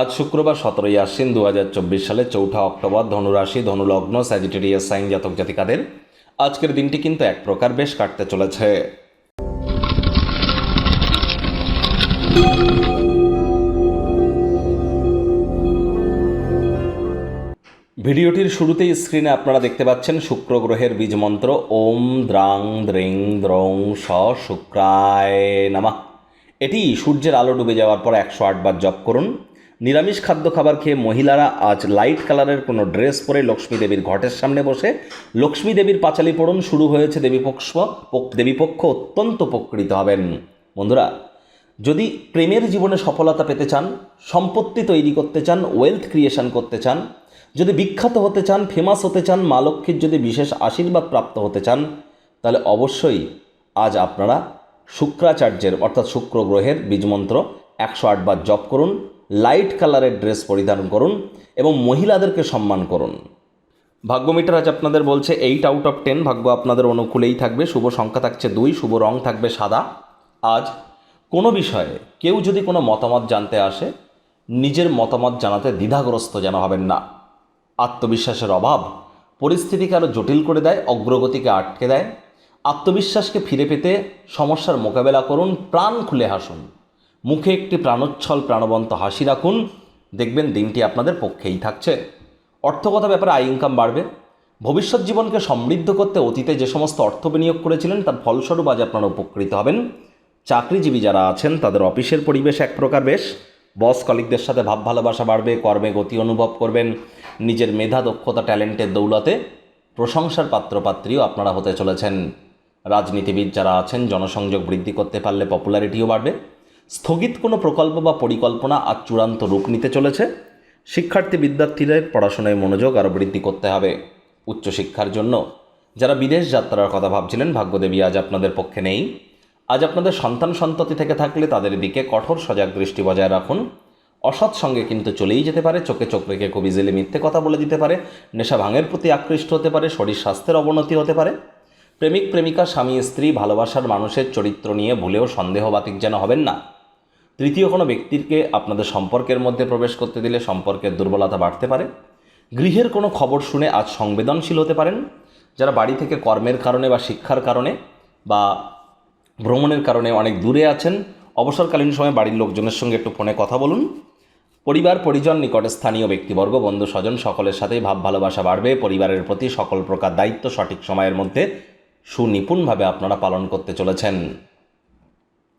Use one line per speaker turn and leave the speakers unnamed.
আজ শুক্রবার সতেরোই আশ্বিন দু হাজার চব্বিশ সালে চৌঠা অক্টোবর ধনুরাশি, ধনুলগ্ন, স্যাজিটেরিয়াস সাইন জাতক জাতিকাদের আজকের দিনটি কিন্তু এক প্রকার বেশ কাটতে চলেছে। ভিডিওটির শুরুতেই স্ক্রিনে আপনারা দেখতে পাচ্ছেন শুক্র গ্রহের বীজ মন্ত্র, ওম দ্রাং দ্রিং দ্রং স শুক্রায় নামা। এটি সূর্যের আলো ডুবে যাওয়ার পর একশো আটবার জপ করুন। নিরামিষ খাদ্য খাবার খেয়ে মহিলারা আজ লাইট কালারের কোনো ড্রেস পরে লক্ষ্মী দেবীর ঘটের সামনে বসে। লক্ষ্মী দেবীর পাঁচালি পড়ুন শুরু হয়েছে দেবীপক্ষ দেবীপক্ষ অত্যন্ত উপকৃত হবেন। বন্ধুরা, যদি প্রেমের জীবনে সফলতা পেতে চান, সম্পত্তি তৈরি করতে চান ওয়েলথ ক্রিয়েশন করতে চান, যদি বিখ্যাত হতে চান ফেমাস হতে চান, মা লক্ষ্মীর যদি বিশেষ আশীর্বাদ প্রাপ্ত হতে চান, তাহলে অবশ্যই আজ আপনারা শুক্রাচার্যের, অর্থাৎ শুক্র গ্রহের বীজমন্ত্র একশো আটবার জপ করুন। লাইট কালারের ড্রেস পরিধান করুন এবং মহিলাদেরকে সম্মান করুন। ভাগ্যমিটার আজ আপনাদের বলছে এইট আউট অফ টেন ভাগ্য আপনাদের অনুকূলেই থাকবে, শুভ সংখ্যা থাকছে দুই, শুভ রং থাকবে সাদা। আজ কোনো বিষয়ে কেউ যদি কোনো মতামত জানতে আসে, নিজের মতামত জানাতে দ্বিধাগ্রস্ত যেন হবেন না। আত্মবিশ্বাসের অভাব পরিস্থিতিকে আরও জটিল করে দেয়, অগ্রগতিকে আটকে দেয়। আত্মবিশ্বাসকে ফিরে পেতে সমস্যার মোকাবেলা করুন, প্রাণ খুলে হাসুন। মুখে একটি প্রাণোচ্ছল প্রাণবন্ত হাসি রাখুন। দেখবেন দিনটি আপনাদের পক্ষেই থাকছে। অর্থগত ব্যাপারে আয় ইনকাম বাড়বে। ভবিষ্যৎ জীবনকে সমৃদ্ধ করতে অতীতে যে সমস্ত অর্থ বিনিয়োগ করেছিলেন, তার ফলস্বরূপ আজ আপনারা উপকৃত হবেন। চাকরিজীবী যারা আছেন, তাদের অফিসের পরিবেশ এক প্রকার বেশ। বস কলিকদের সাথে ভাব ভালোবাসা বাড়বে, কর্মে গতি অনুভব করবেন। নিজের মেধা, দক্ষতা, ট্যালেন্টের দৌলতে প্রশংসার পাত্রপাত্রীও আপনারা হতে চলেছেন। রাজনীতিবিদ যারা আছেন, জনসংযোগ বৃদ্ধি করতে পারলে পপুলারিটিও বাড়বে। স্থগিত কোনো প্রকল্প বা পরিকল্পনা আজ চূড়ান্ত রূপ নিতে চলেছে? শিক্ষার্থী বিদ্যার্থীদের পড়াশোনায় মনোযোগ আরও বৃদ্ধি করতে হবে। উচ্চশিক্ষার জন্য যারা বিদেশ যাত্রার কথা ভাবছিলেন, ভাগ্যদেবী আজ আপনাদের পক্ষে নেই। আজ আপনাদের সন্তান সন্ততি থেকে থাকলে তাদের দিকে কঠোর সজাগ দৃষ্টি বজায় রাখুন। অসৎ সঙ্গে কিন্তু চলেই যেতে পারে, চোখে চোখ রেখে খুব ইজিলি মিথ্যে কথা বলে দিতে পারে, নেশা ভাঙের প্রতি আকৃষ্ট হতে পারে, শরীর স্বাস্থ্যের অবনতি হতে পারে। প্রেমিক, প্রেমিকা, স্বামী, স্ত্রী, ভালোবাসার মানুষের চরিত্র নিয়ে ভুলেও সন্দেহবাতিক যেন হবেন না। তৃতীয় কোনো ব্যক্তিকে আপনাদের সম্পর্কের মধ্যে প্রবেশ করতে দিলে সম্পর্কের দুর্বলতা বাড়তে পারে। গৃহের কোনো খবর শুনে আজ সংবেদনশীল হতে পারেন। যারা বাড়ি থেকে কর্মের কারণে বা শিক্ষার কারণে বা ভ্রমণের কারণে অনেক দূরে আছেন, অবসরকালীন সময় বাড়ির লোকজনের সঙ্গে একটু ফোনে কথা বলুন। পরিবার, পরিজন, নিকটে স্থানীয় ব্যক্তিবর্গ, বন্ধু, স্বজন সকলের সাথেই ভাব ভালোবাসা বাড়বে। পরিবারের প্রতি সকল প্রকার দায়িত্ব সঠিক সময়ের মধ্যে সুনিপুণভাবে আপনারা পালন করতে চলেছেন।